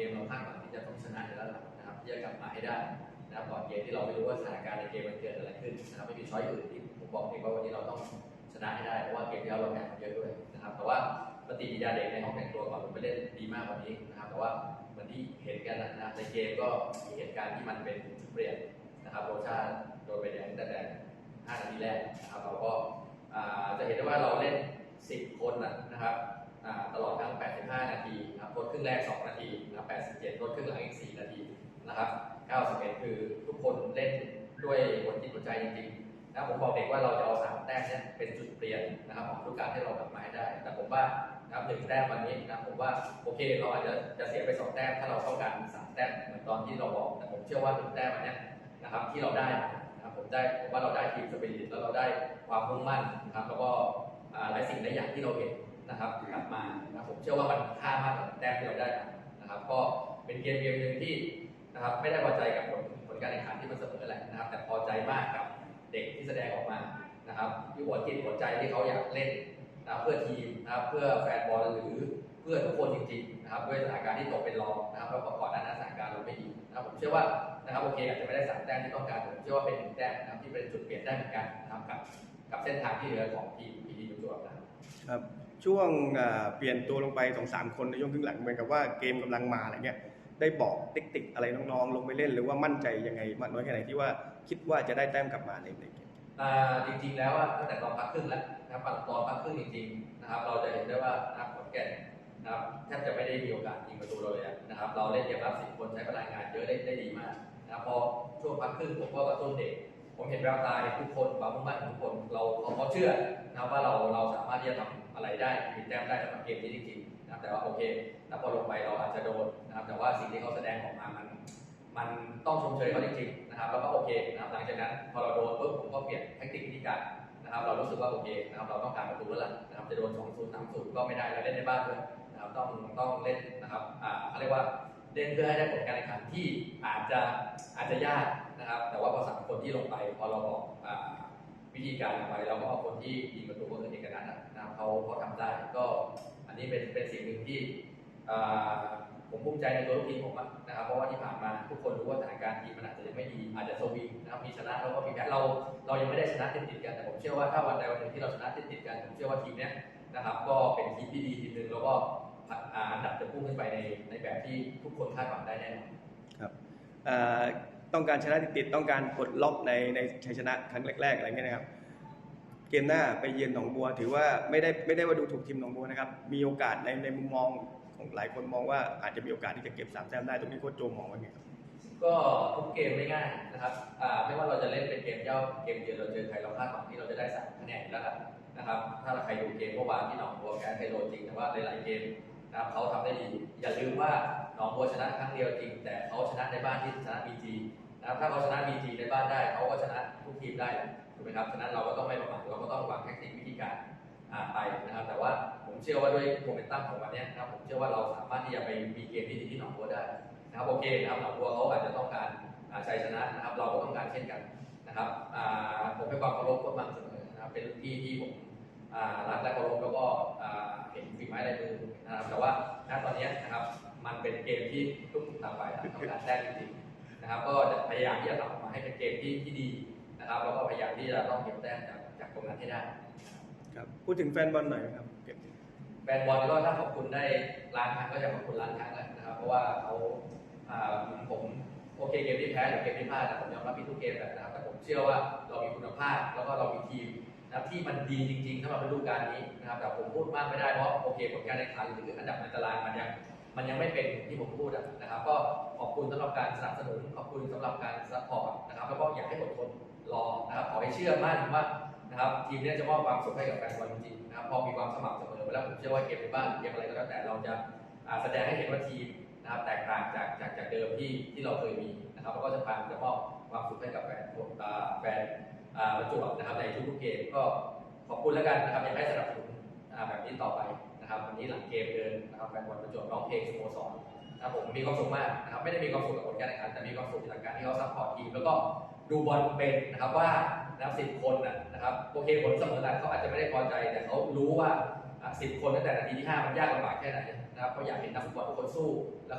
กมเราคาดหวังที่จะต้องชนะในระดับนะครับที่จะกลับมาให้ได้นะครับก่อนเกมที่เราไม่รู้ว่าสถานการณ์ในเกมมันเกิดอะไรขึ้นนะครับไม่มีช้อยอื่นที่ผมบอกเองว่าวันนี้เราต้องชนะให้ได้เพราะว่าเกมที่แล้วเราแพ้เยอะด้วยนะครับแต่ว่าปฏิกิริยาเด็กในห้องแต่งตัวก่อนผมไปเล่นดีมากกว่านี้นะครับแต่ว่าเหมือนที่เห็นกันนะในเกมก็มีเหตุการณ์ที่มันเป็นจุดเปลี่ยนนะครับโรชาโดนใบแดงแตั้งแต่5นาทีแรกนะครับเราก็จะเห็นได้ว่าเราเล่น 10 คนนะครับตลอดทั้ง 85 นาทีนะครับทดครึ่งแรก 2 นาทีนะครับ87ทดครึ่งหลังอีก 4 นาทีนะครับ91 คือทุกคนเล่นด้วยหัวจิตหัวใจจริงๆนะผมบอกเด็กว่าเราจะเอา3แต้มเนี่ยเป็นจุดเปลี่ยนนะครับของทุกการที่เรากลับมาให้ได้ แต่ผมว่านะครับหนึ่งแต้มวันนี้นะผมว่าโอเคเราอาจจะจะเสียไป2แต้มถ้าเราต้องการ3แต้มเหมือนตอนที่เราบอกแต่ผมเชื่อว่าหนึ่งแต้มวันนี้นะครับที่เราได้นะครับผมได้ผมว่าเราได้ทีมสปิริตแล้วเราได้ความมุ่งมั่นนะครับแล้วก็หลายสิ่งหลายอย่างที่เราเห็น นะครับกลับมานะผมเชื่อว่ามันค่ามากกว่าแต้มที่เราได้นะครับ ก็เป็นเกมเกมหนึ่งที่นะครับไม่ได้พอใจกับผลผลการแข่งขันที่มันเสมอแหละนะครับ แต่พอใจมากกับเด็กที่แสดงออกมานะครับที่หัวจิตหัวใจที่เขาอยากเล่นนะเพื่อทีมนะครับเพื่อแฟนบอลหรือเพื่อทุกคนจริงๆนะครับด้วยสถานการณ์ที่ตกเป็นรองนะครับแล้วก่อนหน้านั้นสถานการณ์เราไม่ดีนะครับผมเชื่อว่านะครับโอเคอาจจะไม่ได้สามแต้มที่ต้องการผมเชื่อว่าเป็นหนึ่งแต้มนะครับที่เป็นจุดเปลี่ยนได้เหมือนกันนะครับกับกับเส้นทางที่เหลือของทีมพีดีประจวบนะครับ ช่วงเปลี่ยนตัวลงไปสองสามคนในช่วงครึ่งหลังเหมือนกับว่าเกมกำลังมาอะไรเงี้ยได้บอกเทคนิคอะไรน้องๆ ลงไปเล่นหรือว่ามั่นใจยังไงมากน้อยแค่ไหนที่ว่าคิดว่าจะได้แต้มกลับมาในในเกมจริงๆแล้วตั้งแต่ตอนพักครึ่งแล้วนะครับตอนพักครึ่งจริงๆนะครับเราจะเห็นได้ว่านะครับขอนแก่นนะครับแทบจะไม่ได้มีโอกาสยิงประตูเลยนะครับเราเล่นเกมรับสิบคนใช้พลังงานเยอะได้ได้ดีมากนะครับพอช่วงพักครึ่งผมก็กระตุ้นเด็ก ผมเห็นแววตาในทุกคนความมุ่งมั่นของทุกคนเราเขาเชื่อนะครับว่าเราเราสามารถที่จะทำอะไรได้มีแต้มได้สำหรับเกมนี้จริงๆนะครับแต่ว่าโอเคแล้วพอลงไปเราอาจจะโดนนะครับแต่ว่าสิ่งที่เขาแสดงออกมามันมันต้องชมเชยเขาจริงๆนะครับแล้วก็โอเคนะครับหลังจากนั้นพอเราโดนปุ๊บผมก็เปลี่ยนเทคนิควิธีการนะครับเรารู้สึกว่าโอเคนะครับเราต้องการประตูแล้วล่ะนะครับจะโดน2 0 3 0ก็ไม่ได้เราเล่นในบ้านด้วยนะครับต้องต้องเล่นนะครับอ่าเขาเรียกว่าเล่นเพื่อให้ได้ผลการแข่งขันที่อาจจะอาจจะยาก นะครับ แต่ว่าพอสามคนที่ลงไปพอเราบอกวิธีการลงไปเราก็เอาคนที่ยิงประตูก็คือเอกนัทนะครับเขาเขาทำได้ก็อันนี้เป็นเป็นสิ่งหนึ่งที่ผมภูมิใจในตัวลูกทีมผมนะครับ เพราะว่าที่ผ่านมาทุกคนรู้ว่าสถานการณ์ทีมมันอาจจะยังไม่ดีอาจจะสวิงนะครับมีชนะแล้วก็มีแพ้เราเรายังไม่ได้ชนะติดติดกันแต่ผมเชื่อว่าถ้าวันใดวันหนึ่งที่เราชนะติดติดกันผมเชื่อว่าทีมเนี้ยนะครับ ก็เป็นทีมที่ดีทีมหนึ่งแล้วก็อันดับจะพุ่งขึ้นไปในในแบบที่ทุกคนคาดหวังได้แน่นอนอ่า ต้องการชนะติดๆต้องการปลดล็อกในในชัยชนะครั้งแรกๆอะไรเงี้ยนะครับ เกมหน้าไปเยือนหนองบัว ถือว่าไม่ได้ไม่ได้ว่าดูถูกทีมหนองบัวนะครับ มีโอกาสในในมุมมองของหลายคนมองว่าอาจจะมีโอกาสที่จะเก็บสามแต้มได้ตรงนี้โค้ชโจมองว่าไงครับก็ทุกเกมไม่ง่ายนะครับอ่าไม่ว่าเราจะเล่นเป็นเกมเย่าเกมเยือนเราเจอใครเราคาดหวังที่เราจะได้สามคะแนนแล้วล่ะนะครับ ถ้าใครดูเกมเมื่อวานที่หนองบัวแพ้ไทโรจริงแต่ว่าหลายๆเกมนะครับเขาทำได้ดี อย่าลืมว่า นองบัวชนะครั้งเดียวจริง แต่เขาชนะในบ้านที่ชนะบีจีนะครับถ้าเขาชนะบีจีในบ้านได้เขาก็ชนะทุกทีมได้ถูกไหมครับฉะนั้นเราก็ต้องไม่ประมาทเราก็ต้องวางเทคนิควิธีการไปนะครับ แต่ว่าผมเชื่อว่าด้วยโมเมนตัมของวันนี้นะครับผมเชื่อว่าเราสามารถที่จะไปมีเกมที่ดีที่หนองบัวได้นะครับโอเคนะครับหนองบัวเขาอาจจะต้องการชัยชนะนะครับ เราก็ต้องการเช่นกันนะครับผมให้ความเคารพก็มันเสมอนะครับเป็นที่ที่ผมรักและเคารพแล้วก็เห็นฝีไม้ลายมือนะครับแต่ว่าณตอนนี้นะครับ มันเป็นเกมที่ทุกต่างฝ่ายต่างต้องการแต้มจริงๆนะครับ ก็จะพยายามที่จะทำออกมาให้เป็นเกมที่ที่ดีนะครับแล้วก็พยายามที่จะต้องเก็บแต้มจากจากตรงนั้นให้ได้ครับพูดถึงแฟนบอลหน่อยครับเก็บแฟนบอลก็ถ้าขอบคุณได้ล้านครั้งก็จะขอบคุณล้านครั้งแหละนะครับ เพราะว่าเขาอ่าผมโอเคเกมที่แพ้หรือเกมที่พลาดแต่ผมยอมรับผิดทุกเกมแหละนะครับแต่ผมเชื่อว่าเรามีคุณภาพแล้วก็เรามีทีมนะครับที่มันดีจริงๆสำหรับฤดูกาลนี้นะครับแต่ผมพูดมากไม่ได้เพราะโอเคผลการแข่งขันหรืออันดับในตารางมันยัง มันยังไม่เป็นที่ผมพูดนะครับ ก็ขอบคุณสำหรับการสนับสนุน ขอบคุณสำหรับการสปอร์ตนะครับ แล้วก็อยากให้อดทนรอนะครับ ขอให้เชื่อมั่นว่านะครับทีมเนี้จะมอบความสุขให้กับแฟนบอลจริงๆนะครับ พอมีความสม่ำเสมอแล้วผมเชื่อว่าเกมในบ้านเกมอะไรก็แล้วแต่เราจะแสดงให้เห็นว่าทีมนะครับแตกต่างจากจากจากเดิมที่ที่เราเคยมีนะครับ แล้วก็จะพาจะมอบความสุขให้กับแฟนแฟนประจวบนะครับในทุกๆเกมก็ขอบคุณแล้วกันนะครับอยากให้สนับสนุนแบบนี้ต่อไป นะครับวันนี้หลังเกมเดินนะครับแฟนบอลประจวบร้องเพลงสโมสรนะผมมีความสุขมากนะครับไม่ได้มีความสุขกับผลการแข่งขันแต่มีความสุขจากการที่เขาซัพพอร์ตทีมแล้วก็ดูบอลเป็นนะครับว่านับสิบคนนะครับโอเคผลเสมอแหละเขาอาจจะไม่ได้พอใจ แต่เขารู้ว่าสิบคนตั้งแต่นาทีที่ห้ามันยากลำบากแค่ไหนนะครับเขาอยากเห็นนักฟุตบอลทุกคนสู้แล้วเขา